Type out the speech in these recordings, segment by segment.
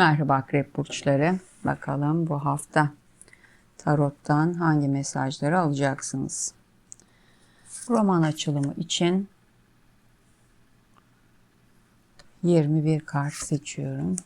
Merhaba akrep burçları. Bakalım bu hafta tarottan hangi mesajları alacaksınız? Roman açılımı için 21 kart seçiyorum.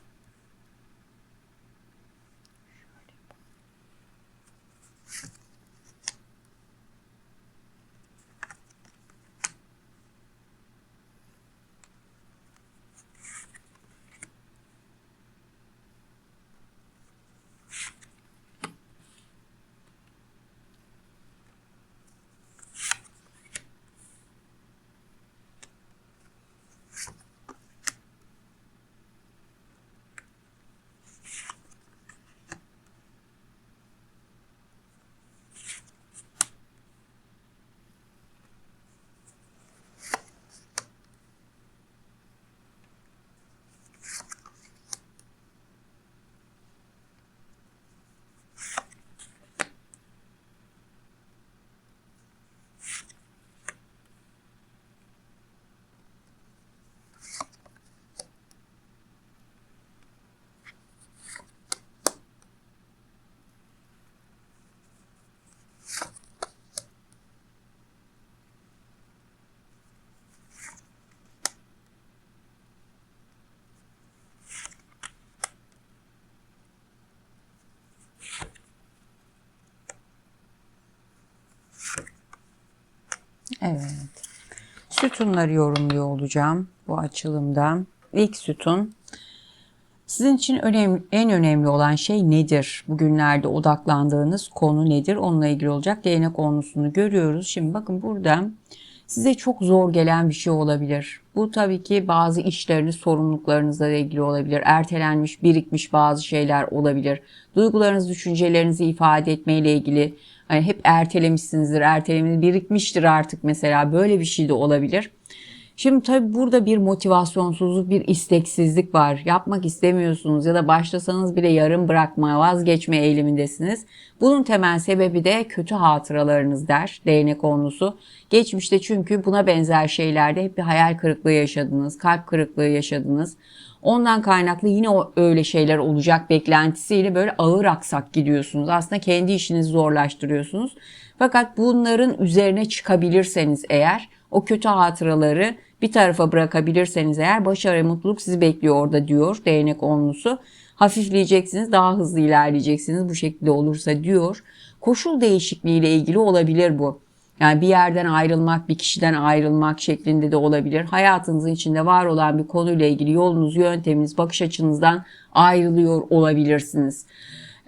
Evet. Sütunları yorumluyor olacağım bu açılımda. İlk sütun sizin için önemli, en önemli olan şey nedir? Bugünlerde odaklandığınız konu nedir? Onunla ilgili olacak değnek konusunu görüyoruz. Şimdi bakın burada size çok zor gelen bir şey olabilir. Bu tabii ki bazı işleriniz, sorumluluklarınızla ilgili olabilir. Ertelenmiş, birikmiş bazı şeyler olabilir. Duygularınız, düşüncelerinizi ifade etmeyle ilgili hani hep ertelemişsinizdir, ertelemeniz birikmiştir artık mesela böyle bir şey de olabilir. Şimdi tabii burada bir motivasyonsuzluk, bir isteksizlik var. Yapmak istemiyorsunuz ya da başlasanız bile yarım bırakma, vazgeçme eğilimindesiniz. Bunun temel sebebi de kötü hatıralarınız der değnek konusu. Geçmişte çünkü buna benzer şeylerde hep bir hayal kırıklığı yaşadınız, kalp kırıklığı yaşadınız. Ondan kaynaklı yine o öyle şeyler olacak beklentisiyle böyle ağır aksak gidiyorsunuz. Aslında kendi işinizi zorlaştırıyorsunuz. Fakat bunların üzerine çıkabilirseniz eğer o kötü hatıraları bir tarafa bırakabilirseniz eğer başarı mutluluk sizi bekliyor orada diyor değnek onlusu. Hafifleyeceksiniz, daha hızlı ilerleyeceksiniz bu şekilde olursa diyor. Koşul değişikliği ile ilgili olabilir bu. Yani bir yerden ayrılmak, bir kişiden ayrılmak şeklinde de olabilir. Hayatınızın içinde var olan bir konuyla ilgili yolunuz, yönteminiz, bakış açınızdan ayrılıyor olabilirsiniz.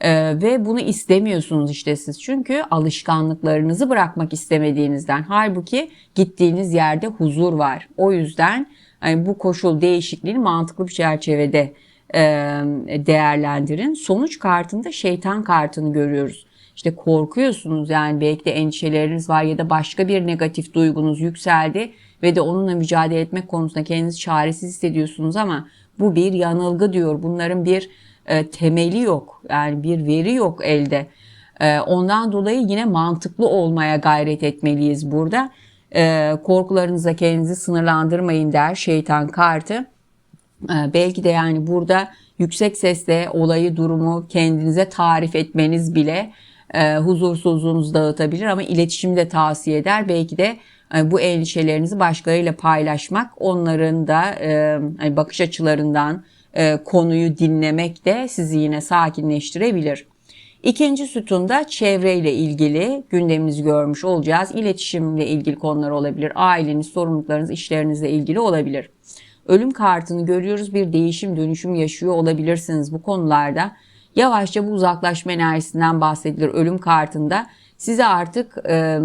Ee, ve bunu istemiyorsunuz işte siz çünkü alışkanlıklarınızı bırakmak istemediğinizden. Halbuki gittiğiniz yerde huzur var. O yüzden yani bu koşul değişikliğini mantıklı bir çerçevede e, değerlendirin. Sonuç kartında şeytan kartını görüyoruz. İşte korkuyorsunuz yani belki de endişeleriniz var ya da başka bir negatif duygunuz yükseldi ve de onunla mücadele etmek konusunda kendinizi çaresiz hissediyorsunuz ama bu bir yanılgı diyor. Bunların bir e, temeli yok. Yani bir veri yok elde. E, ondan dolayı yine mantıklı olmaya gayret etmeliyiz burada. E, korkularınıza kendinizi sınırlandırmayın der şeytan kartı. Belki de yani burada yüksek sesle olayı durumu kendinize tarif etmeniz bile huzursuzluğunuzu dağıtabilir ama iletişimi de tavsiye eder. Belki de bu endişelerinizi başkalarıyla paylaşmak onların da hani bakış açılarından konuyu dinlemek de sizi yine sakinleştirebilir. İkinci sütunda çevreyle ilgili gündemimizi görmüş olacağız. İletişimle ilgili konular olabilir. Aileniz, sorumluluklarınız, işlerinizle ilgili olabilir. Ölüm kartını görüyoruz. Bir değişim, dönüşüm yaşıyor olabilirsiniz bu konularda. Yavaşça bu uzaklaşma enerjisinden bahsedilir ölüm kartında. Size artık e,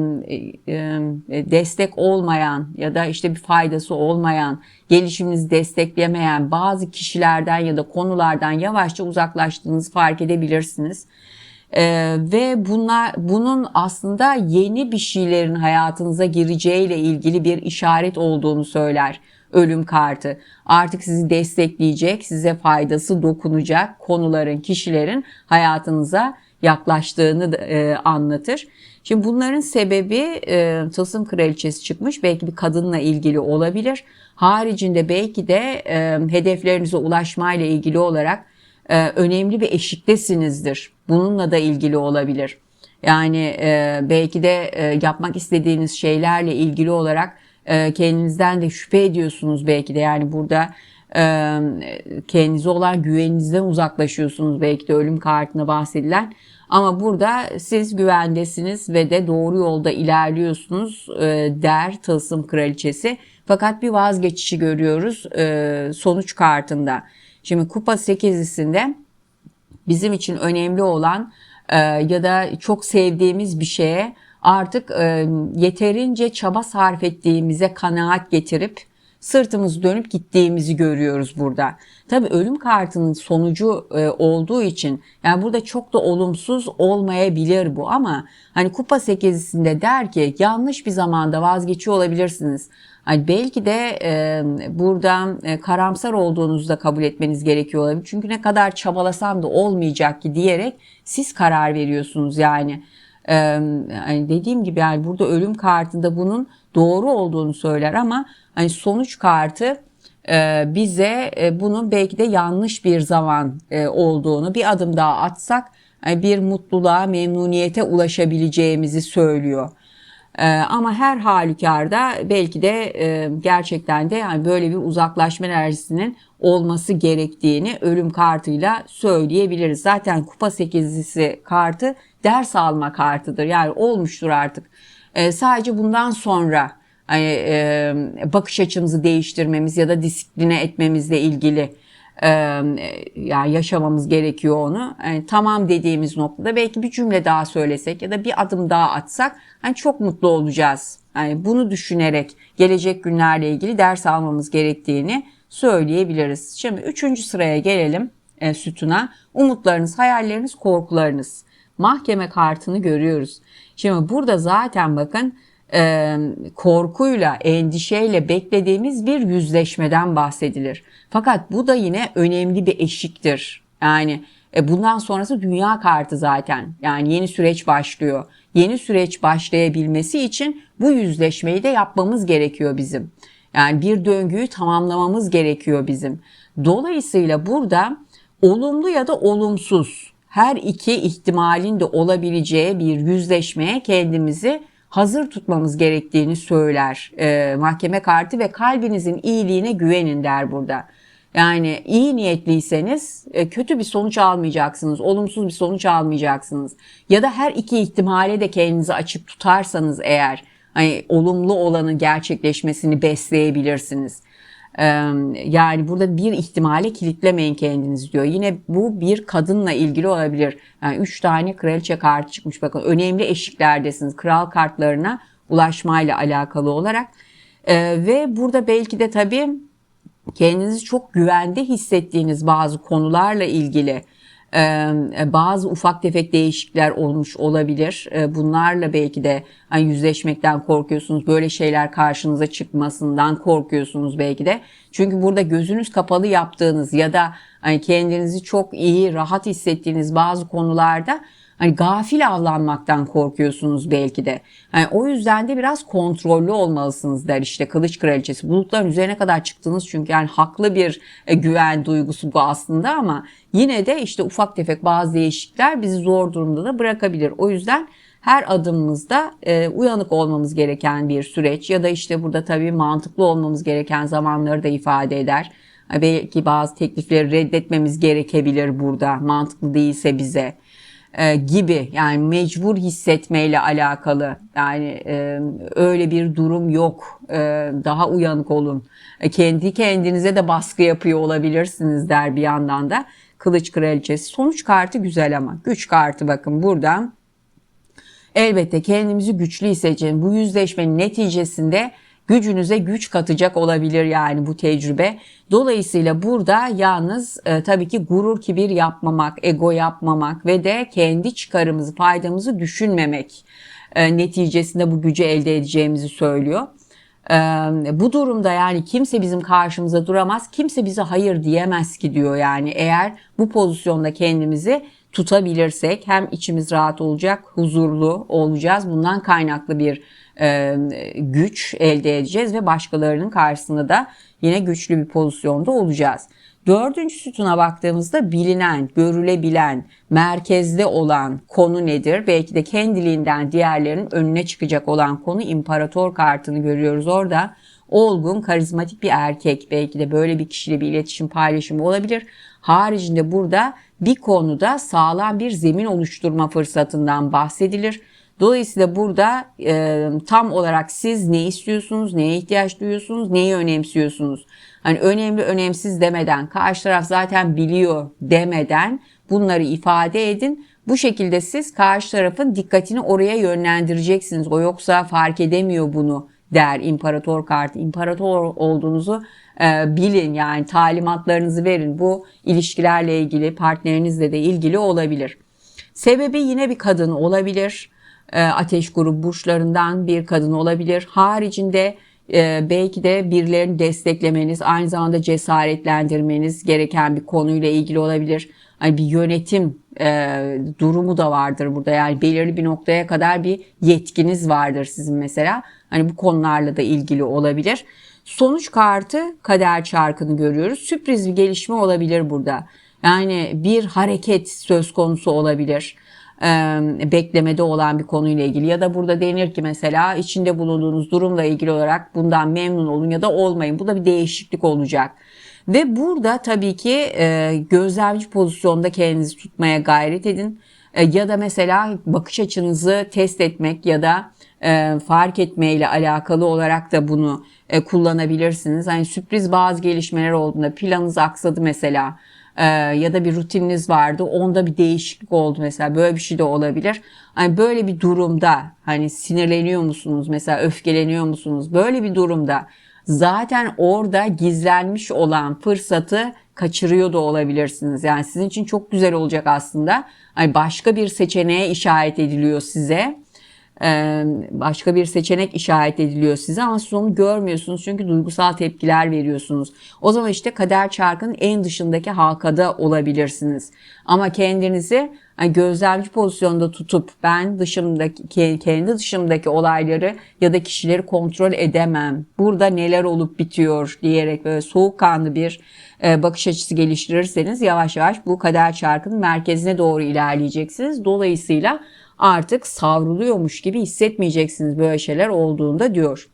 e, destek olmayan ya da işte bir faydası olmayan, gelişiminizi desteklemeyen bazı kişilerden ya da konulardan yavaşça uzaklaştığınızı fark edebilirsiniz. Ee, ve bunlar bunun aslında yeni bir şeylerin hayatınıza gireceğiyle ilgili bir işaret olduğunu söyler ölüm kartı. Artık sizi destekleyecek, size faydası dokunacak konuların, kişilerin hayatınıza yaklaştığını e, anlatır. Şimdi bunların sebebi e, tılsım kraliçesi çıkmış. Belki bir kadınla ilgili olabilir. Haricinde belki de e, hedeflerinize ulaşmayla ilgili olarak e, önemli bir eşiktesinizdir. Bununla da ilgili olabilir. Yani e, belki de e, yapmak istediğiniz şeylerle ilgili olarak e, kendinizden de şüphe ediyorsunuz belki de. Yani burada e, kendinize olan güveninizden uzaklaşıyorsunuz belki de ölüm kartına bahsedilen. Ama burada siz güvendesiniz ve de doğru yolda ilerliyorsunuz e, der tılsım kraliçesi. Fakat bir vazgeçişi görüyoruz e, sonuç kartında. Şimdi kupa sekizlisinde bizim için önemli olan e, ya da çok sevdiğimiz bir şeye artık e, yeterince çaba sarf ettiğimize kanaat getirip sırtımız dönüp gittiğimizi görüyoruz burada. Tabi ölüm kartının sonucu e, olduğu için yani burada çok da olumsuz olmayabilir bu ama hani kupa sekizisinde der ki yanlış bir zamanda vazgeçiyor olabilirsiniz. Hani belki de e, buradan e, karamsar olduğunuzu da kabul etmeniz gerekiyor olabilir. Çünkü ne kadar çabalasam da olmayacak ki diyerek siz karar veriyorsunuz yani. E, hani dediğim gibi yani burada ölüm kartında bunun doğru olduğunu söyler ama hani sonuç kartı e, bize e, bunun belki de yanlış bir zaman e, olduğunu bir adım daha atsak yani bir mutluluğa, memnuniyete ulaşabileceğimizi söylüyor. Ee, ama her halükarda belki de e, gerçekten de yani böyle bir uzaklaşma enerjisinin olması gerektiğini ölüm kartıyla söyleyebiliriz. Zaten kupa sekizlisi kartı ders alma kartıdır. Yani olmuştur artık. Ee, sadece bundan sonra hani, e, bakış açımızı değiştirmemiz ya da disipline etmemizle ilgili e, yani yaşamamız gerekiyor onu. Yani tamam dediğimiz noktada belki bir cümle daha söylesek ya da bir adım daha atsak hani çok mutlu olacağız. Yani bunu düşünerek gelecek günlerle ilgili ders almamız gerektiğini söyleyebiliriz. Şimdi üçüncü sıraya gelelim e, sütuna. Umutlarınız, hayalleriniz, korkularınız. Mahkeme kartını görüyoruz. Şimdi burada zaten bakın e, korkuyla, endişeyle beklediğimiz bir yüzleşmeden bahsedilir. Fakat bu da yine önemli bir eşiktir. Yani e, bundan sonrası dünya kartı zaten. Yani yeni süreç başlıyor. Yeni süreç başlayabilmesi için bu yüzleşmeyi de yapmamız gerekiyor bizim. Yani bir döngüyü tamamlamamız gerekiyor bizim. Dolayısıyla burada olumlu ya da olumsuz her iki ihtimalin de olabileceği bir yüzleşmeye kendimizi hazır tutmamız gerektiğini söyler e, mahkeme kartı ve kalbinizin iyiliğine güvenin der burada. Yani iyi niyetliyseniz e, kötü bir sonuç almayacaksınız, olumsuz bir sonuç almayacaksınız. Ya da her iki ihtimale de kendinizi açık tutarsanız eğer hani olumlu olanın gerçekleşmesini besleyebilirsiniz. Yani burada bir ihtimale kilitlemeyin kendinizi diyor. Yine bu bir kadınla ilgili olabilir. Yani üç tane kraliçe kartı çıkmış bakın. Önemli eşiklerdesiniz. Kral kartlarına ulaşmayla alakalı olarak. Ve burada belki de tabii kendinizi çok güvende hissettiğiniz bazı konularla ilgili bazı ufak tefek değişiklikler olmuş olabilir. Bunlarla belki de hani yüzleşmekten korkuyorsunuz. Böyle şeyler karşınıza çıkmasından korkuyorsunuz belki de. Çünkü burada gözünüz kapalı yaptığınız ya da hani kendinizi çok iyi, rahat hissettiğiniz bazı konularda Hani gafil avlanmaktan korkuyorsunuz belki de. Yani o yüzden de biraz kontrollü olmalısınız der işte Kılıç Kraliçesi. Bulutların üzerine kadar çıktınız çünkü yani haklı bir e, güven duygusu bu aslında ama yine de işte ufak tefek bazı değişiklikler bizi zor durumda da bırakabilir. O yüzden her adımımızda e, uyanık olmamız gereken bir süreç ya da işte burada tabii mantıklı olmamız gereken zamanları da ifade eder. Belki bazı teklifleri reddetmemiz gerekebilir burada mantıklı değilse bize e, gibi yani mecbur hissetmeyle alakalı yani e, öyle bir durum yok. E, daha uyanık olun. E, kendi kendinize de baskı yapıyor olabilirsiniz der bir yandan da kılıç kraliçesi. Sonuç kartı güzel ama güç kartı bakın buradan. Elbette kendimizi güçlü hissedeceğiz bu yüzleşmenin neticesinde gücünüze güç katacak olabilir yani bu tecrübe. Dolayısıyla burada yalnız e, tabii ki gurur kibir yapmamak, ego yapmamak ve de kendi çıkarımızı, faydamızı düşünmemek e, neticesinde bu gücü elde edeceğimizi söylüyor. E, bu durumda yani kimse bizim karşımıza duramaz, kimse bize hayır diyemez ki diyor yani eğer bu pozisyonda kendimizi tutabilirsek hem içimiz rahat olacak, huzurlu olacağız. Bundan kaynaklı bir e, güç elde edeceğiz ve başkalarının karşısında da yine güçlü bir pozisyonda olacağız. Dördüncü sütuna baktığımızda bilinen, görülebilen, merkezde olan konu nedir? Belki de kendiliğinden diğerlerinin önüne çıkacak olan konu imparator kartını görüyoruz orada. Olgun, karizmatik bir erkek. Belki de böyle bir kişiyle bir iletişim paylaşımı olabilir. Haricinde burada bir konuda sağlam bir zemin oluşturma fırsatından bahsedilir. Dolayısıyla burada e, tam olarak siz ne istiyorsunuz, neye ihtiyaç duyuyorsunuz, neyi önemsiyorsunuz? Hani önemli önemsiz demeden, karşı taraf zaten biliyor demeden bunları ifade edin. Bu şekilde siz karşı tarafın dikkatini oraya yönlendireceksiniz. O yoksa fark edemiyor bunu der imparator kartı. İmparator olduğunuzu bilin yani talimatlarınızı verin. Bu ilişkilerle ilgili partnerinizle de ilgili olabilir. Sebebi yine bir kadın olabilir. E, ateş grubu burçlarından bir kadın olabilir. Haricinde e, belki de birilerini desteklemeniz, aynı zamanda cesaretlendirmeniz gereken bir konuyla ilgili olabilir. Hani bir yönetim e, durumu da vardır burada. Yani belirli bir noktaya kadar bir yetkiniz vardır sizin mesela. Hani bu konularla da ilgili olabilir. Sonuç kartı kader çarkını görüyoruz. Sürpriz bir gelişme olabilir burada. Yani bir hareket söz konusu olabilir beklemede olan bir konuyla ilgili ya da burada denir ki mesela içinde bulunduğunuz durumla ilgili olarak bundan memnun olun ya da olmayın. Bu da bir değişiklik olacak. Ve burada tabii ki e, gözlemci pozisyonda kendinizi tutmaya gayret edin. E, ya da mesela bakış açınızı test etmek ya da e, fark etmeyle alakalı olarak da bunu e, kullanabilirsiniz. Hani sürpriz bazı gelişmeler olduğunda planınız aksadı mesela e, ya da bir rutininiz vardı onda bir değişiklik oldu mesela böyle bir şey de olabilir. Hani böyle bir durumda hani sinirleniyor musunuz mesela öfkeleniyor musunuz böyle bir durumda zaten orada gizlenmiş olan fırsatı kaçırıyor da olabilirsiniz. Yani sizin için çok güzel olacak aslında. Hani başka bir seçeneğe işaret ediliyor size başka bir seçenek işaret ediliyor size ama siz onu görmüyorsunuz çünkü duygusal tepkiler veriyorsunuz. O zaman işte kader çarkının en dışındaki halkada olabilirsiniz. Ama kendinizi gözlemci pozisyonda tutup ben dışımdaki kendi dışımdaki olayları ya da kişileri kontrol edemem. Burada neler olup bitiyor diyerek böyle soğukkanlı bir bakış açısı geliştirirseniz yavaş yavaş bu kader çarkının merkezine doğru ilerleyeceksiniz. Dolayısıyla artık savruluyormuş gibi hissetmeyeceksiniz böyle şeyler olduğunda diyor.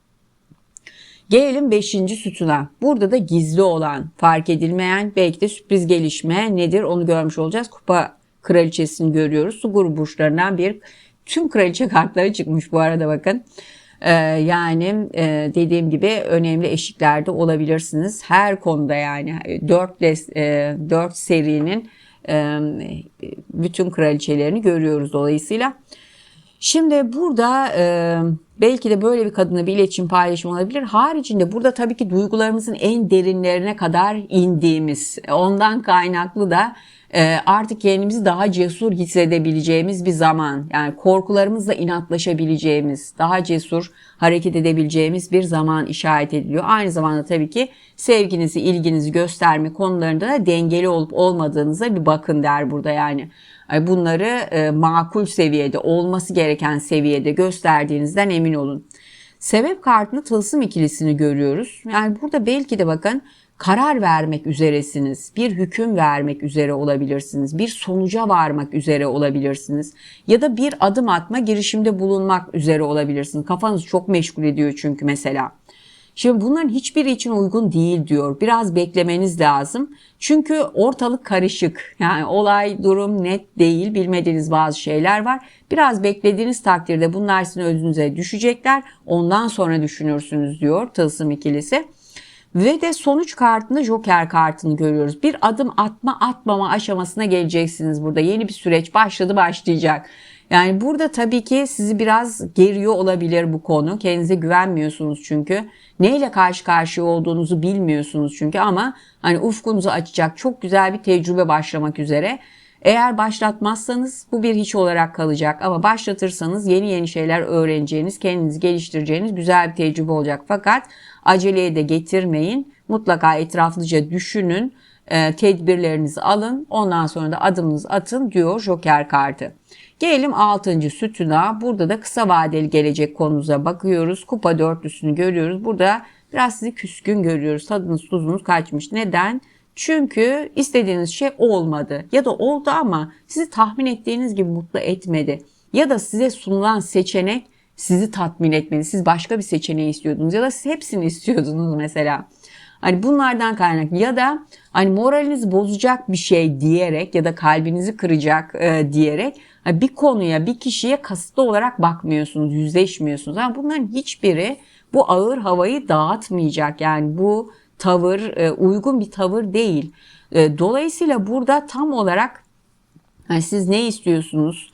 Gelelim 5. sütuna. Burada da gizli olan, fark edilmeyen, belki de sürpriz gelişme nedir onu görmüş olacağız. Kupa kraliçesini görüyoruz. Su grubu burçlarından bir tüm kraliçe kartları çıkmış bu arada bakın. Ee, yani e, dediğim gibi önemli eşiklerde olabilirsiniz. Her konuda yani 4, 4 serinin bütün kraliçelerini görüyoruz dolayısıyla. Şimdi burada belki de böyle bir kadına bir iletişim paylaşımı olabilir. Haricinde burada tabii ki duygularımızın en derinlerine kadar indiğimiz, ondan kaynaklı da artık kendimizi daha cesur hissedebileceğimiz bir zaman. Yani korkularımızla inatlaşabileceğimiz, daha cesur hareket edebileceğimiz bir zaman işaret ediliyor. Aynı zamanda tabii ki sevginizi, ilginizi gösterme konularında da dengeli olup olmadığınıza bir bakın der burada yani. Bunları e, makul seviyede, olması gereken seviyede gösterdiğinizden emin olun. Sebep kartını tılsım ikilisini görüyoruz. Yani burada belki de bakın karar vermek üzeresiniz. Bir hüküm vermek üzere olabilirsiniz. Bir sonuca varmak üzere olabilirsiniz. Ya da bir adım atma girişimde bulunmak üzere olabilirsiniz. Kafanız çok meşgul ediyor çünkü mesela. Şimdi bunların hiçbiri için uygun değil diyor. Biraz beklemeniz lazım. Çünkü ortalık karışık. Yani olay, durum net değil. Bilmediğiniz bazı şeyler var. Biraz beklediğiniz takdirde bunlar sizin özünüze düşecekler. Ondan sonra düşünürsünüz diyor tılsım ikilisi. Ve de sonuç kartında Joker kartını görüyoruz. Bir adım atma atmama aşamasına geleceksiniz burada. Yeni bir süreç başladı başlayacak. Yani burada tabii ki sizi biraz geriyor olabilir bu konu. Kendinize güvenmiyorsunuz çünkü. Neyle karşı karşıya olduğunuzu bilmiyorsunuz çünkü ama hani ufkunuzu açacak çok güzel bir tecrübe başlamak üzere. Eğer başlatmazsanız bu bir hiç olarak kalacak ama başlatırsanız yeni yeni şeyler öğreneceğiniz, kendinizi geliştireceğiniz güzel bir tecrübe olacak. Fakat aceleye de getirmeyin. Mutlaka etraflıca düşünün, e, tedbirlerinizi alın, ondan sonra da adımınızı atın diyor Joker kartı. Gelelim 6. sütuna. Burada da kısa vadeli gelecek konunuza bakıyoruz. Kupa dörtlüsünü görüyoruz. Burada biraz sizi küskün görüyoruz. Tadınız tuzunuz kaçmış. Neden? Çünkü istediğiniz şey olmadı ya da oldu ama sizi tahmin ettiğiniz gibi mutlu etmedi. Ya da size sunulan seçenek sizi tatmin etmedi. Siz başka bir seçeneği istiyordunuz ya da siz hepsini istiyordunuz mesela. Hani bunlardan kaynaklı ya da hani moralinizi bozacak bir şey diyerek ya da kalbinizi kıracak e, diyerek hani bir konuya bir kişiye kasıtlı olarak bakmıyorsunuz, yüzleşmiyorsunuz. Ama bunların hiçbiri bu ağır havayı dağıtmayacak. Yani bu tavır e, uygun bir tavır değil. E, dolayısıyla burada tam olarak yani siz ne istiyorsunuz?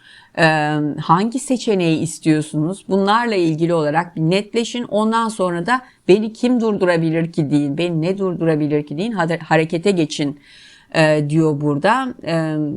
Hangi seçeneği istiyorsunuz? Bunlarla ilgili olarak bir netleşin. Ondan sonra da beni kim durdurabilir ki deyin. Beni ne durdurabilir ki deyin. Harekete geçin diyor burada.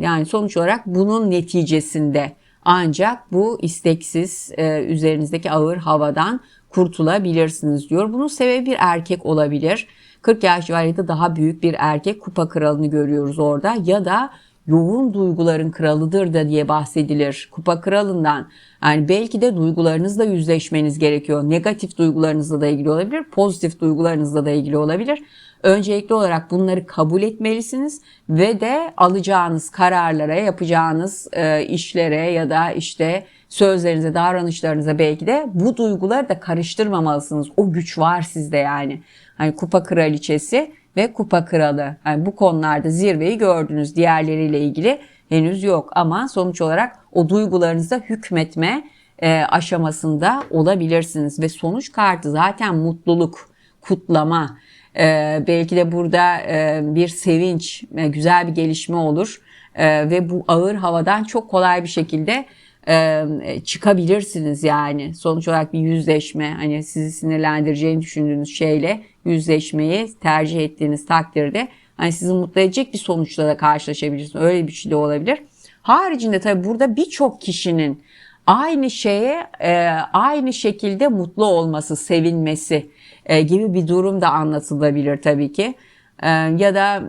Yani sonuç olarak bunun neticesinde ancak bu isteksiz üzerinizdeki ağır havadan kurtulabilirsiniz diyor. Bunun sebebi bir erkek olabilir. 40 yaş civarında daha büyük bir erkek kupa kralını görüyoruz orada ya da yoğun duyguların kralıdır da diye bahsedilir. Kupa kralından yani belki de duygularınızla yüzleşmeniz gerekiyor. Negatif duygularınızla da ilgili olabilir, pozitif duygularınızla da ilgili olabilir. Öncelikli olarak bunları kabul etmelisiniz ve de alacağınız kararlara, yapacağınız e, işlere ya da işte sözlerinize, davranışlarınıza belki de bu duyguları da karıştırmamalısınız. O güç var sizde yani. Hani kupa kraliçesi ve kupa kralı. Yani bu konularda zirveyi gördünüz. Diğerleriyle ilgili henüz yok ama sonuç olarak o duygularınıza hükmetme e, aşamasında olabilirsiniz ve sonuç kartı zaten mutluluk, kutlama, e, belki de burada e, bir sevinç, e, güzel bir gelişme olur e, ve bu ağır havadan çok kolay bir şekilde e, çıkabilirsiniz yani. Sonuç olarak bir yüzleşme, hani sizi sinirlendireceğini düşündüğünüz şeyle yüzleşmeyi tercih ettiğiniz takdirde hani sizi mutlu edecek bir sonuçla da karşılaşabilirsiniz. Öyle bir şey de olabilir. Haricinde tabii burada birçok kişinin aynı şeye e, aynı şekilde mutlu olması, sevinmesi e, gibi bir durum da anlatılabilir tabii ki. E, ya da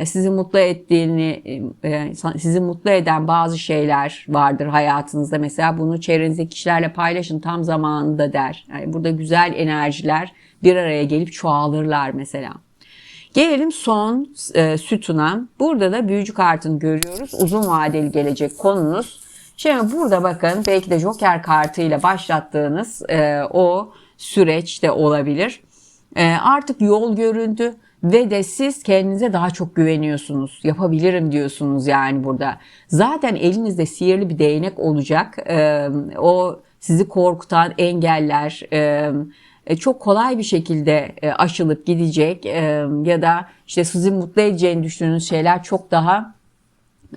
e, sizi mutlu ettiğini, e, sizi mutlu eden bazı şeyler vardır hayatınızda. Mesela bunu çevrenizdeki kişilerle paylaşın tam zamanında der. Yani burada güzel enerjiler bir araya gelip çoğalırlar mesela. Gelelim son e, sütuna. Burada da büyücü kartını görüyoruz. Uzun vadeli gelecek konunuz. Şimdi burada bakın belki de Joker kartıyla başlattığınız e, o süreç de olabilir. E, artık yol göründü ve de siz kendinize daha çok güveniyorsunuz. Yapabilirim diyorsunuz yani burada. Zaten elinizde sihirli bir değnek olacak. O sizi korkutan engeller, e, çok kolay bir şekilde e, aşılıp gidecek ya da işte sizi mutlu edeceğini düşündüğünüz şeyler çok daha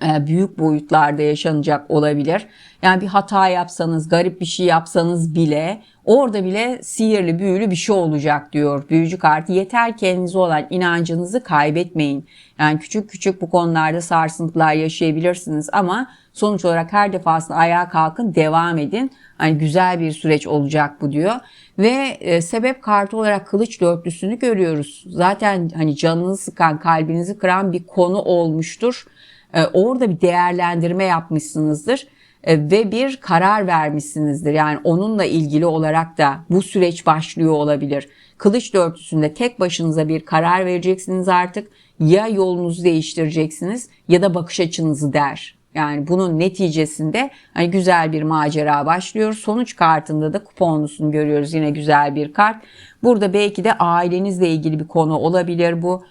büyük boyutlarda yaşanacak olabilir. Yani bir hata yapsanız, garip bir şey yapsanız bile orada bile sihirli, büyülü bir şey olacak diyor büyücü kartı. Yeter kendinize olan inancınızı kaybetmeyin. Yani küçük küçük bu konularda sarsıntılar yaşayabilirsiniz ama sonuç olarak her defasında ayağa kalkın, devam edin. Hani güzel bir süreç olacak bu diyor. Ve e, sebep kartı olarak kılıç dörtlüsünü görüyoruz. Zaten hani canınızı sıkan, kalbinizi kıran bir konu olmuştur. E, orada bir değerlendirme yapmışsınızdır e, ve bir karar vermişsinizdir. Yani onunla ilgili olarak da bu süreç başlıyor olabilir. Kılıç dörtlüsünde tek başınıza bir karar vereceksiniz artık. Ya yolunuzu değiştireceksiniz ya da bakış açınızı der. Yani bunun neticesinde hani güzel bir macera başlıyor. Sonuç kartında da kuponlusunu görüyoruz. Yine güzel bir kart. Burada belki de ailenizle ilgili bir konu olabilir bu.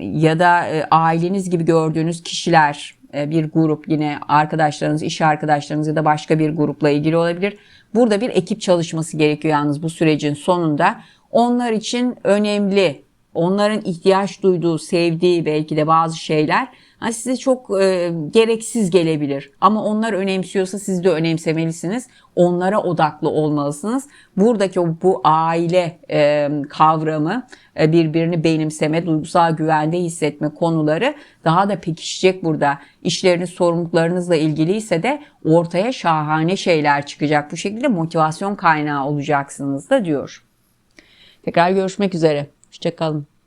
Ya da aileniz gibi gördüğünüz kişiler bir grup yine arkadaşlarınız, iş arkadaşlarınız ya da başka bir grupla ilgili olabilir. Burada bir ekip çalışması gerekiyor yalnız bu sürecin sonunda. Onlar için önemli, onların ihtiyaç duyduğu, sevdiği belki de bazı şeyler yani size çok e, gereksiz gelebilir ama onlar önemsiyorsa siz de önemsemelisiniz. Onlara odaklı olmalısınız. Buradaki bu aile e, kavramı, e, birbirini benimseme, duygusal güvende hissetme konuları daha da pekişecek burada. İşleriniz, sorumluluklarınızla ilgiliyse de ortaya şahane şeyler çıkacak. Bu şekilde motivasyon kaynağı olacaksınız da diyor. Tekrar görüşmek üzere. Hoşçakalın.